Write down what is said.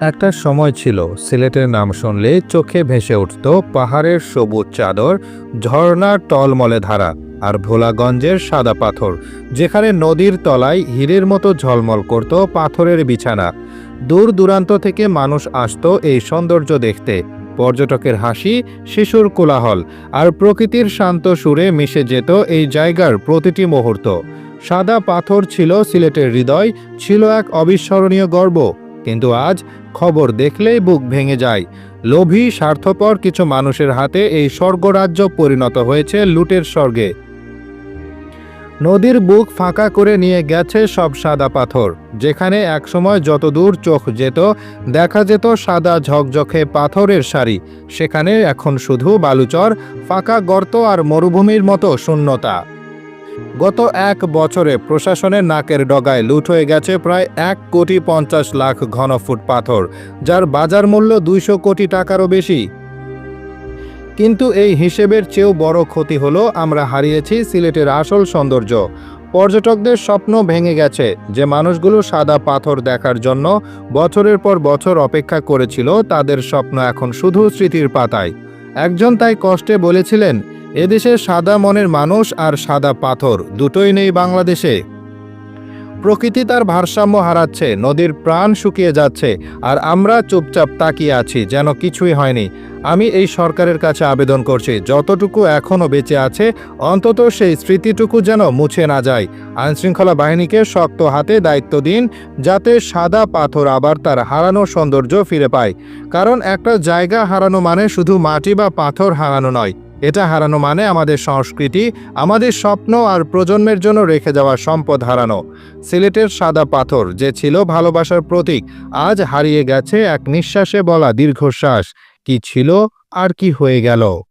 একটা সময় ছিল, সিলেটের নাম শুনলে চোখে ভেসে উঠত পাহাড়ের সবুজ চাদর, ঝর্ণার টলমলে ধারা আর ভোলাগঞ্জের সাদা পাথর, যেখানে নদীর তলায় হীরের মতো ঝলমল করত পাথরের বিছানা। দূর দূরান্ত থেকে মানুষ আসতো এই সৌন্দর্য দেখতে। পর্যটকের হাসি, শিশুর কোলাহল আর প্রকৃতির শান্ত সুরে মিশে যেত এই জায়গার প্রতিটি মুহূর্ত। সাদা পাথর ছিল সিলেটের হৃদয়, ছিল এক অবিস্মরণীয় গর্ব। কিন্তু আজ খবর দেখলেই বুক ভেঙে যায়। লোভী, স্বার্থপর কিছু মানুষের হাতে এই স্বর্গরাজ্য পরিণত হয়েছে লুটের স্বর্গে। নদীর বুক ফাঁকা করে নিয়ে গেছে সব সাদা পাথর। যেখানে একসময় যতদূর চোখ যেত, দেখা যেত সাদা ঝকঝকে পাথরের সারি। সেখানে এখন শুধু বালুচর, ফাঁকা গর্ত আর মরুভূমির মতো শূন্যতা। গত এক বছরে প্রশাসনের নাকের ডগায় লুট হয়ে গেছে প্রায় এক কোটি পঞ্চাশ লাখ ঘনফুট পাথর, যার বাজার মূল্য দুইশো কোটি টাকারও বেশি। কিন্তু এই হিসেবের চেয়েও বড় ক্ষতি হলো, আমরা হারিয়েছি সিলেটের আসল সৌন্দর্য। পর্যটকদের স্বপ্ন ভেঙে গেছে যে মানুষগুলো সাদা পাথর দেখার জন্য বছরের পর বছর অপেক্ষা করেছিল, তাদের স্বপ্ন এখন শুধু স্মৃতির পাতায়। একজন তাই কষ্টে বলেছিলেন এদেশে সাদা মনের মানুষ আর সাদা পাথর দুটোই নেই বাংলাদেশে। প্রকৃতি তার ভারসাম্য হারাচ্ছে, নদীর প্রাণ শুকিয়ে যাচ্ছে, আর আমরা চুপচাপ তাকিয়ে আছি যেন কিছুই হয়নি। আমি এই সরকারের কাছে আবেদন করছি, যতটুকু এখনও বেঁচে আছে, অন্তত সেই স্মৃতিটুকু যেন মুছে না যায়। আইনশৃঙ্খলা বাহিনীকে শক্ত হাতে দায়িত্ব দিন, যাতে সাদা পাথর আবার তার হারানো সৌন্দর্য ফিরে পায়। কারণ একটা জায়গা হারানো মানে শুধু মাটি বা পাথর হারানো নয়। এটা হারানো মানে আমাদের সংস্কৃতি, আমাদের স্বপ্ন আর প্রজন্মের জন্য রেখে যাওয়া সম্পদ হারানো। সিলেটের সাদা পাথর যে ছিল ভালোবাসার প্রতীক, আজ হারিয়ে গেছে এক নিঃশ্বাসে বলা দীর্ঘশ্বাস। কি ছিল আর কি হয়ে গেল?